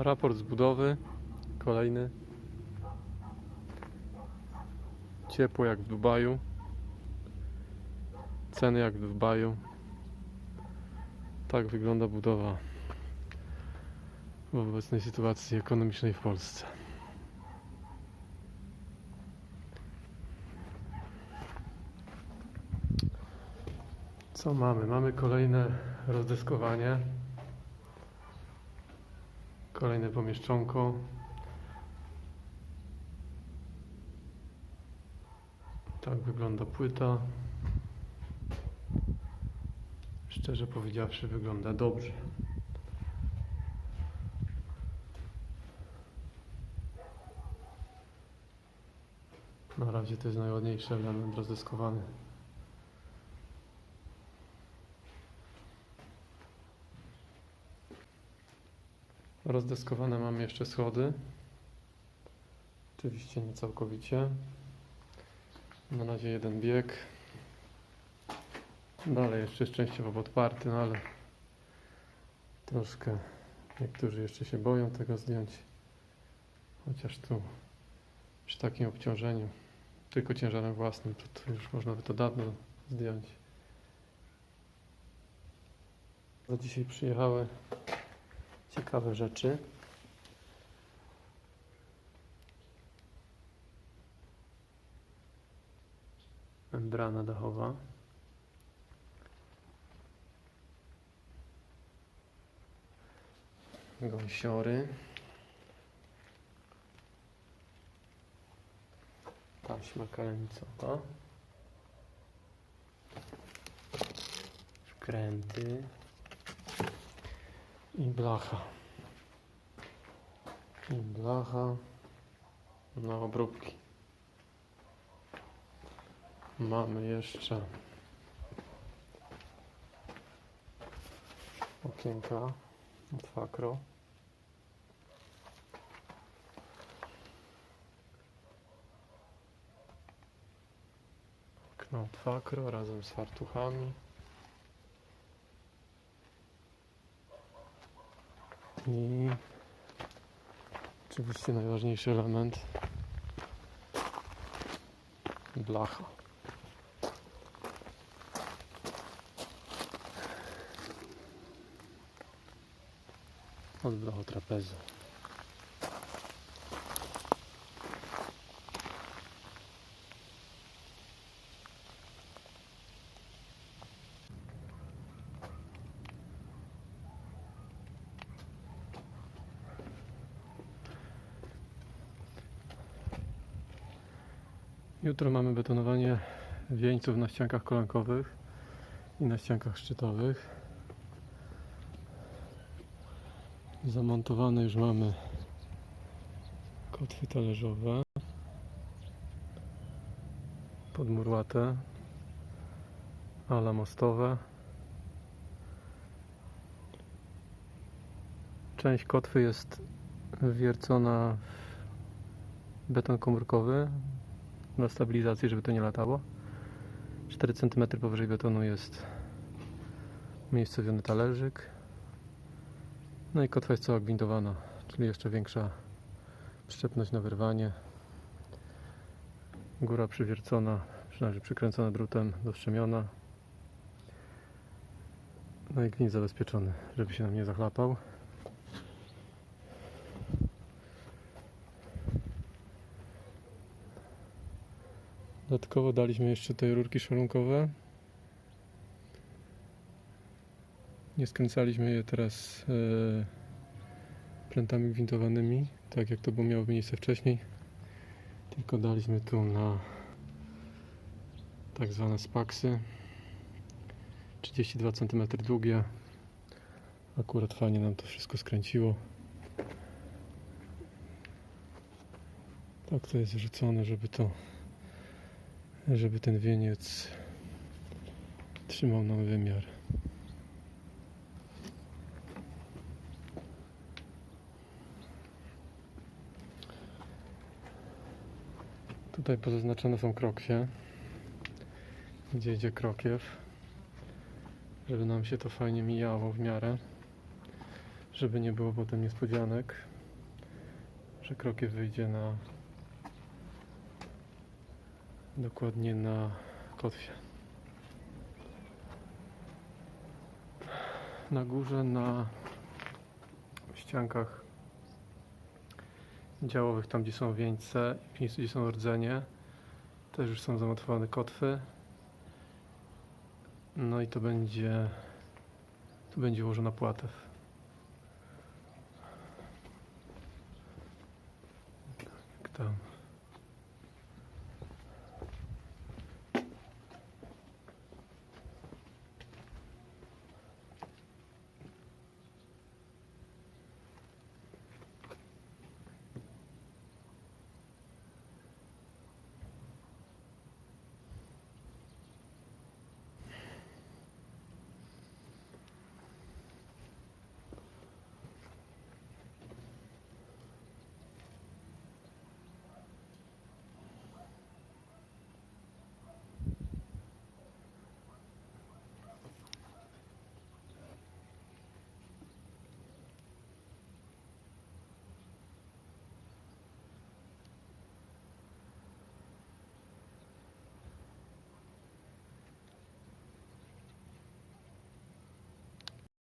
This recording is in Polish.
Raport z budowy. Kolejny. Ciepło jak w Dubaju. Ceny jak w Dubaju. Tak wygląda budowa w obecnej sytuacji ekonomicznej w Polsce. Co mamy? Mamy kolejne rozdeskowanie. Kolejne pomieszczonko. Tak wygląda płyta. Szczerze powiedziawszy, wygląda dobrze. Na razie to jest najładniejszy element rozdeskowany. Rozdeskowane mamy jeszcze schody. Oczywiście nie całkowicie. Na razie jeden bieg. Dalej jeszcze jest częściowo podparty, no ale troszkę niektórzy jeszcze się boją tego zdjąć. Chociaż tu przy takim obciążeniu tylko ciężarem własnym to, to już można by to dawno zdjąć. Za dzisiaj przyjechały ciekawe rzeczy. Membrana dachowa. Gąsiory. Taśma kalenicowa. Wkręty. I blacha. I blacha na obróbki. Mamy jeszcze okienka od Fakro. Od Fakro razem z fartuchami. I oczywiście najważniejszy element blacha. Od blachotrapezu. Jutro mamy betonowanie wieńców na ściankach kolankowych i na ściankach szczytowych. Zamontowane już mamy kotwy talerzowe, podmurłate, ala mostowe. Część kotwy jest wwiercona w beton komórkowy dla stabilizacji, żeby to nie latało. 4 cm powyżej betonu jest umiejscowiony talerzyk. No i kotwa jest cała gwintowana, czyli jeszcze większa przyczepność na wyrwanie. Góra przywiercona, przynajmniej przykręcona drutem do strzemiona. No i gwint zabezpieczony, żeby się nam nie zachlapał. Dodatkowo daliśmy jeszcze te rurki szalunkowe. Nie skręcaliśmy je teraz e, prętami gwintowanymi, tak jak to było miało miejsce wcześniej. Tylko daliśmy tu na tak zwane spaksy. 32 cm długie. Akurat fajnie nam to wszystko skręciło. Tak to jest rzucone, żeby to żeby ten wieniec trzymał nam wymiar. Tutaj pozaznaczone są krokwie, gdzie idzie krokiew, żeby nam się to fajnie mijało w miarę, żeby nie było potem niespodzianek, że krokiem wyjdzie na dokładnie na kotwie. Na górze, na ściankach działowych, tam gdzie są wieńce, miejscu gdzie są rdzenie, też już są zamontowane kotwy. No i to będzie, tu będzie ułożona płatew. Tak, jak tam.